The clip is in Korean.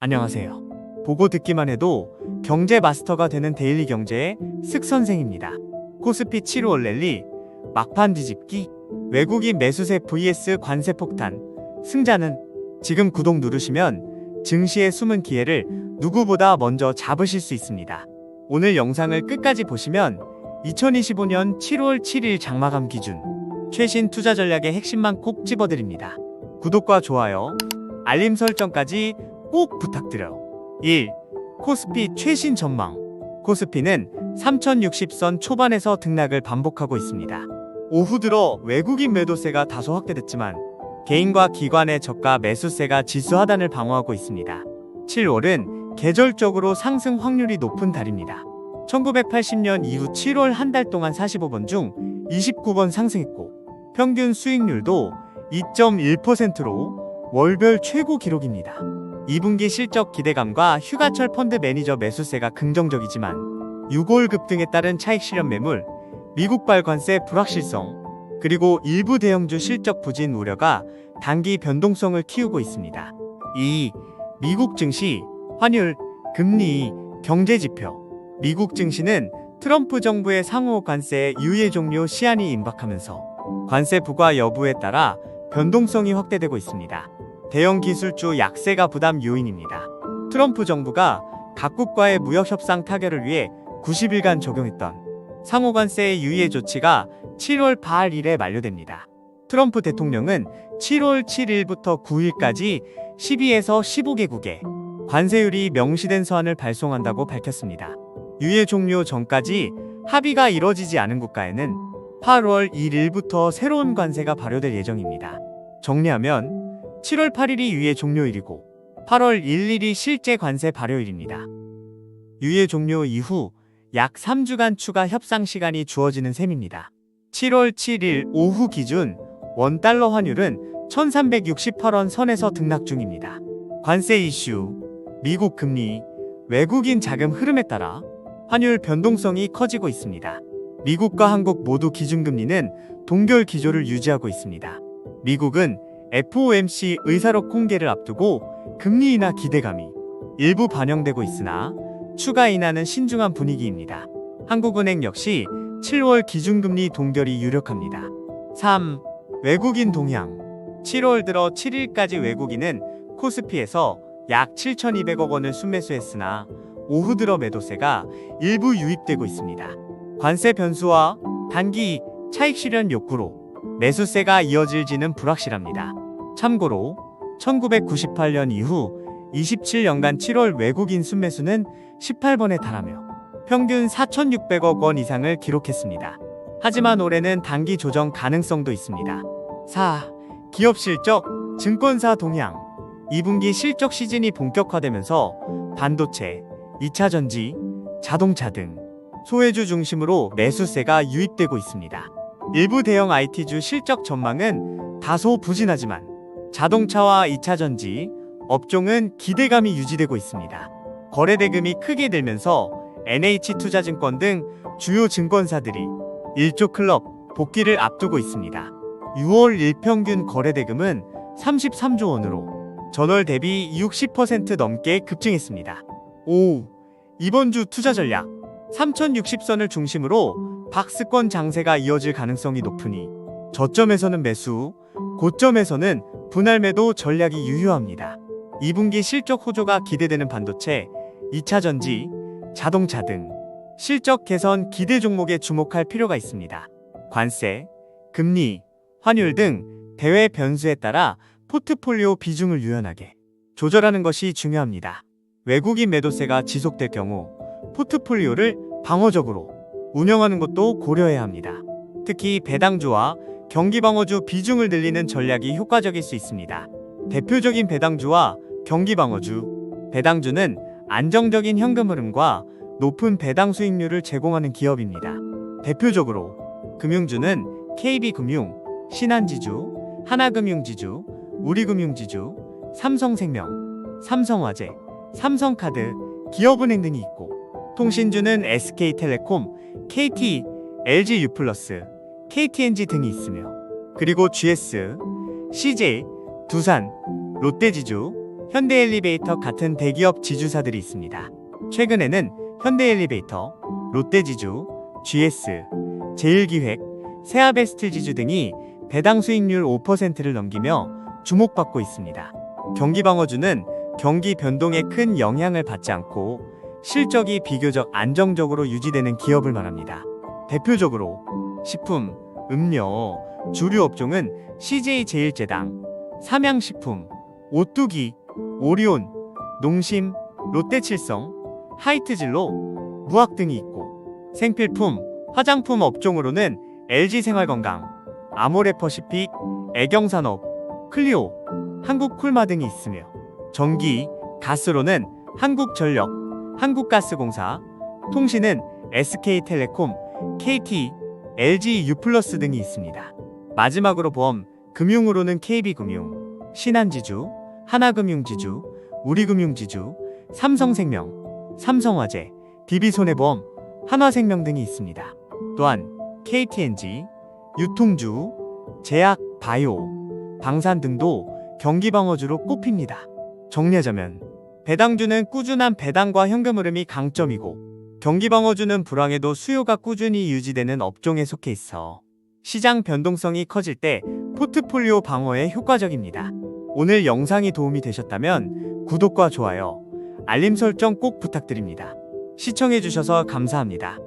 안녕하세요. 보고 듣기만 해도 경제 마스터가 되는 데일리 경제의 쓱 선생입니다. 코스피 7월 랠리, 막판 뒤집기, 외국인 매수세 vs 관세 폭탄, 승자는 지금 구독 누르시면 증시의 숨은 기회를 누구보다 먼저 잡으실 수 있습니다. 오늘 영상을 끝까지 보시면 2025년 7월 7일 장마감 기준 최신 투자 전략의 핵심만 콕 집어드립니다. 구독과 좋아요, 알림 설정까지 꼭 부탁드려요. 1. 코스피 최신 전망. 코스피는 3060선 초반에서 등락을 반복하고 있습니다. 오후 들어 외국인 매도세가 다소 확대됐지만 개인과 기관의 저가 매수세가 지수 하단을 방어하고 있습니다. 7월은 계절적으로 상승 확률이 높은 달입니다. 1980년 이후 7월 한 달 동안 45번 중 29번 상승했고 평균 수익률도 2.1%로 월별 최고 기록입니다. 2분기 실적 기대감과 휴가철 펀드 매니저 매수세가 긍정적이지만 6월 급등에 따른 차익 실현 매물, 미국발 관세 불확실성, 그리고 일부 대형주 실적 부진 우려가 단기 변동성을 키우고 있습니다. 2. 미국 증시, 환율, 금리, 경제 지표. 미국 증시는 트럼프 정부의 상호 관세 유예 종료 시한이 임박하면서 관세 부과 여부에 따라 변동성이 확대되고 있습니다. 대형 기술주 약세가 부담 요인입니다. 트럼프 정부가 각국과의 무역 협상 타결을 위해 90일간 적용했던 상호관세 유예 조치가 7월 8일에 만료됩니다. 트럼프 대통령은 7월 7일부터 9일까지 12에서 15개국에 관세율이 명시된 서한을 발송한다고 밝혔습니다. 유예 종료 전까지 합의가 이뤄지지 않은 국가에는 8월 1일부터 새로운 관세가 발효될 예정입니다. 정리하면 7월 8일이 유예 종료일이고 8월 1일이 실제 관세 발효일입니다. 유예 종료 이후 약 3주간 추가 협상 시간이 주어지는 셈입니다. 7월 7일 오후 기준 원달러 환율은 1368원 선에서 등락 중입니다. 관세 이슈, 미국 금리, 외국인 자금 흐름에 따라 환율 변동성이 커지고 있습니다. 미국과 한국 모두 기준금리는 동결 기조를 유지하고 있습니다. 미국은 FOMC 의사록 공개를 앞두고 금리 인하 기대감이 일부 반영되고 있으나 추가 인하는 신중한 분위기입니다. 한국은행 역시 7월 기준금리 동결이 유력합니다. 3. 외국인 동향 7월 들어 7일까지 외국인은 코스피에서 약 7,200억 원을 순매수했으나 오후 들어 매도세가 일부 유입되고 있습니다. 관세 변수와 단기 차익 실현 욕구로 매수세가 이어질지는 불확실합니다. 참고로 1998년 이후 27년간 7월 외국인 순매수는 18번에 달하며 평균 4,600억 원 이상을 기록했습니다. 하지만 올해는 단기 조정 가능성도 있습니다. 4. 기업 실적, 증권사 동향 2분기 실적 시즌이 본격화되면서 반도체, 2차 전지, 자동차 등 소외주 중심으로 매수세가 유입되고 있습니다. 일부 대형 IT주 실적 전망은 다소 부진하지만 자동차와 2차 전지 업종은 기대감이 유지되고 있습니다. 거래 대금이 크게 늘면서 NH투자증권 등 주요 증권사들이 1조 클럽 복귀를 앞두고 있습니다. 6월 일평균 거래 대금은 33조 원으로 전월 대비 60% 넘게 급증했습니다. 5. 이번 주 투자 전략 3060선을 중심으로 박스권 장세가 이어질 가능성이 높으니 저점에서는 매수, 고점에서는 분할 매도 전략이 유효합니다. 2분기 실적 호조가 기대되는 반도체, 2차 전지, 자동차 등 실적 개선 기대 종목에 주목할 필요가 있습니다. 관세, 금리, 환율 등 대외 변수에 따라 포트폴리오 비중을 유연하게 조절하는 것이 중요합니다. 외국인 매도세가 지속될 경우 포트폴리오를 방어적으로 운영하는 것도 고려해야 합니다. 특히 배당주와 경기방어주 비중을 늘리는 전략이 효과적일 수 있습니다. 대표적인 배당주와 경기방어주, 배당주는 안정적인 현금 흐름과 높은 배당 수익률을 제공하는 기업입니다. 대표적으로 금융주는 KB금융, 신한지주, 하나금융지주, 우리금융지주, 삼성생명, 삼성화재, 삼성카드, 기업은행 등이 있고 통신주는 SK텔레콤, KT, LGU+, KTNG 등이 있으며 그리고 GS, CJ, 두산, 롯데지주, 현대엘리베이터 같은 대기업 지주사들이 있습니다. 최근에는 현대엘리베이터, 롯데지주, GS, 제일기획, 세아베스트지주 등이 배당 수익률 5%를 넘기며 주목받고 있습니다. 경기 방어주는 경기 변동에 큰 영향을 받지 않고 실적이 비교적 안정적으로 유지되는 기업을 말합니다. 대표적으로 식품, 음료, 주류 업종은 CJ 제일제당, 삼양식품, 오뚜기, 오리온, 농심, 롯데칠성, 하이트진로, 무학 등이 있고 생필품, 화장품 업종으로는 LG생활건강, 아모레퍼시픽, 애경산업, 클리오, 한국쿨마 등이 있으며 전기, 가스로는 한국전력, 한국가스공사, 통신은 SK텔레콤, KT, LG U+ 등이 있습니다. 마지막으로 보험, 금융으로는 KB금융, 신한지주, 하나금융지주, 우리금융지주, 삼성생명, 삼성화재, DB손해보험, 한화생명 등이 있습니다. 또한 KTNG, 유통주, 제약, 바이오, 방산 등도 경기방어주로 꼽힙니다. 정리하자면 배당주는 꾸준한 배당과 현금 흐름이 강점이고 경기방어주는 불황에도 수요가 꾸준히 유지되는 업종에 속해 있어 시장 변동성이 커질 때 포트폴리오 방어에 효과적입니다. 오늘 영상이 도움이 되셨다면 구독과 좋아요, 알림 설정 꼭 부탁드립니다. 시청해주셔서 감사합니다.